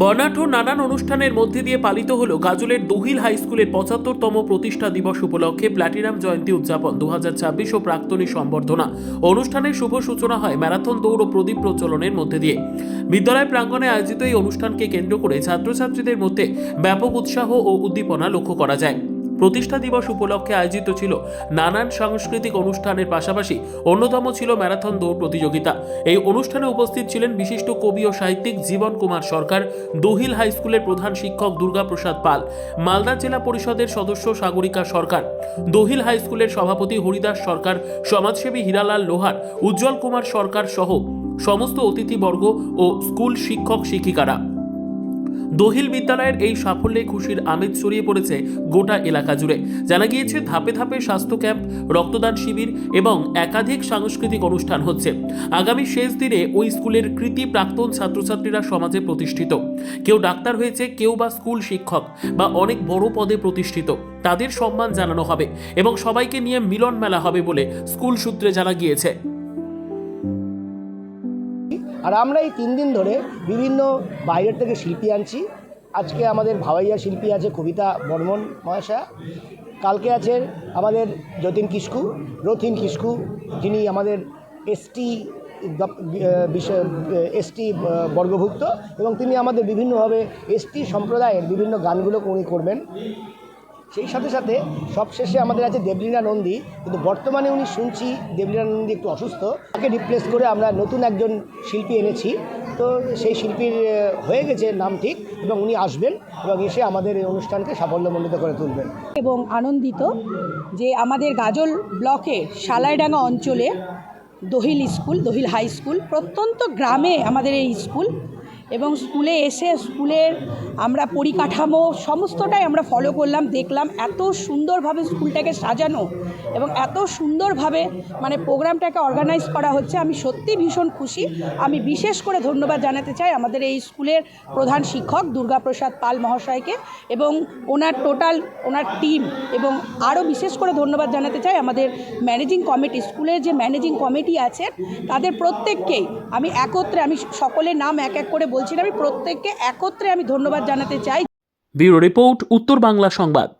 বর্ণাঢ্য নানান অনুষ্ঠানের মধ্যে দিয়ে পালিত হল গাজলের দহিল হাই স্কুলের পঁচাত্তরতম প্রতিষ্ঠা দিবস উপলক্ষে প্ল্যাটিনাম জয়ন্তী উদযাপন দু হাজার ছাব্বিশ ও প্রাক্তনী সম্বর্ধনা। অনুষ্ঠানের শুভ সূচনা হয় ম্যারাথন, দৌড় ও প্রদীপ প্রচলনের মধ্যে দিয়ে। বিদ্যালয় প্রাঙ্গণে আয়োজিত এই অনুষ্ঠানকে কেন্দ্র করে ছাত্রছাত্রীদের মধ্যে ব্যাপক উৎসাহ ও উদ্দীপনা লক্ষ্য করা যায়। প্রতিষ্ঠা দিবস উপলক্ষে আয়োজিত ছিল নানান সাংস্কৃতিক অনুষ্ঠানের পাশাপাশি অন্যতম ছিল ম্যারাথন দৌড় প্রতিযোগিতা। এই অনুষ্ঠানে উপস্থিত ছিলেন বিশিষ্ট কবি ও সাহিত্যিক জীবন কুমার সরকার, দহিল হাই স্কুলের প্রধান শিক্ষক দুর্গাপ্রসাদ পাল, মালদা জেলা পরিষদের সদস্য সাগরিকা সরকার, দহিল হাই স্কুলের সভাপতি হরিদাস সরকার, সমাজসেবী হীরালাল লোহার, উজ্জ্বল কুমার সরকার সহ সমস্ত অতিথিবর্গ ও স্কুল শিক্ষক শিক্ষিকারা। দহিল বিদ্যালয়ের এই সাফল্যে খুশির আমেজ ছড়িয়ে পড়েছে গোটা এলাকা জুড়ে। জানা গিয়েছে, ধাপে ধাপে স্বাস্থ্য ক্যাম্প, রক্তদান শিবির এবং একাধিক সাংস্কৃতিক অনুষ্ঠান হচ্ছে। আগামী শেষ দিনে ওই স্কুলের কৃতি প্রাক্তন ছাত্রছাত্রীরা সমাজে প্রতিষ্ঠিত। কেউ ডাক্তার হয়েছে, কেউ বা স্কুল শিক্ষক বা অনেক বড় পদে প্রতিষ্ঠিত। তাদের সম্মান জানানো হবে এবং সবাইকে নিয়ে মিলন মেলা হবে বলে স্কুল সূত্রে জানা গিয়েছে। আর আমরা এই তিন দিন ধরে বিভিন্ন বাইরের থেকে শিল্পী আনছি। আজকে আমাদের ভাওয়াইয়া শিল্পী আছে কবিতা বর্মন মহাশয়া। কালকে আছে আমাদের যতীন কিস্কু রথিন কিস্কু যিনি আমাদের এসটি বিষয় এসটি বর্গভুক্ত এবং তিনি আমাদের বিভিন্নভাবে এসটি সম্প্রদায়ের বিভিন্ন গানগুলো উনি করবেন। সেই সাথে সাথে সবশেষে আমাদের আছে দেবলীনা নন্দী। কিন্তু বর্তমানে উনি শুনছি দেবলীনা নন্দী একটু অসুস্থ। তাকে রিপ্লেস করে আমরা নতুন একজন শিল্পী এনেছি। তো সেই শিল্পীর হয়ে গেছে নাম ঠিক এবং উনি আসবেন এবং এসে আমাদের এই অনুষ্ঠানকে সাফল্যমণ্ডিত করে তুলবেন। এবং আনন্দিত যে আমাদের গাজল ব্লকে সালাইডাঙ্গা অঞ্চলে Dahil school, Dahil high school, প্রত্যন্ত গ্রামে আমাদের এই স্কুল এবং স্কুলে এসে স্কুলের আমরা পরিকাঠামো সমস্তটাই আমরা ফলো করলাম, দেখলাম এত সুন্দরভাবে স্কুলটাকে সাজানো এবং এত সুন্দরভাবে মানে প্রোগ্রামটাকে অর্গানাইজ করা হচ্ছে। আমি সত্যি ভীষণ খুশি। আমি বিশেষ করে ধন্যবাদ জানাতে চাই আমাদের এই স্কুলের প্রধান শিক্ষক দুর্গাপ্রসাদ পাল মহাশয়কে এবং ওনার টোটাল ওনার টিম এবং আরও বিশেষ করে ধন্যবাদ জানাতে চাই আমাদের ম্যানেজিং কমিটি স্কুলের যে ম্যানেজিং কমিটি আছে তাদের প্রত্যেককেই আমি একত্রে আমি সকলের নাম এক এক করে বলছি না আমি প্রত্যেককে একত্রে আমি ধন্যবাদ জানাতে চাই। ব্যুরো রিপোর্ট উত্তর বাংলা সংবাদ।